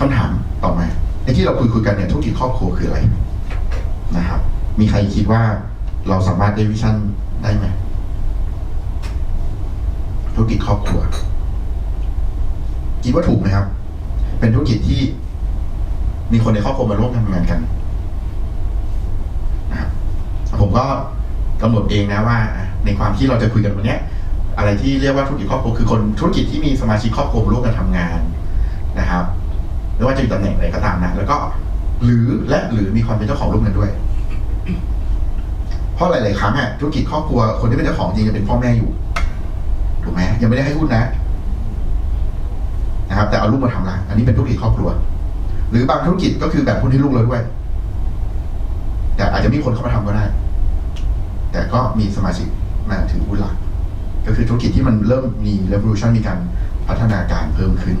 คำถามต่อมาไอ้ที่เราคุยคุยกันเนี่ยธุรกิจครอบครัวคืออะไรนะครับ มีใครคิดว่าเราสามารถได้วิชั่นได้ไหมธุรกิจครอบครัวคิดว่าถูกไหมครับ เป็นธุรกิจที่มีคนในครอบครัวมาร่วมทำงานกันนะครับผมก็กำหนดเองนะว่า ในความที่เราจะคุยกันวันนี้อะไรที่เรียกว่าธุรกิจครอบครัวคือคนธุรกิจที่มีสมาชิกครอบครัวมาร่วมกันทำงานนะครับ ไม่ว่าจะอยู่ตำแหน่งไหนก็ตามนะ แล้วก็หรือและหรือมีความเป็นเจ้าของร่วมกันด้วย เพราะหลาย ๆ ครั้งอะธุรกิจครอบครัวคนที่เป็นเจ้าของจริงจะเป็นพ่อแม่อยู่ถูกไหมยังไม่ได้ให้หุ้นนะนะครับ แต่เอาลูกมาทำละอันนี้เป็นธุรกิจครอบครัว หรือบางธุรกิจก็คือแบบหุ้นให้ลูกเราด้วย แต่อาจจะมีคนเข้ามาทำก็ได้ แต่ก็มีสมาชิกมาถือหุ้นหลักก็คือธุรกิจที่มันเริ่มมี revolution มีการพัฒนาการเพิ่มขึ้น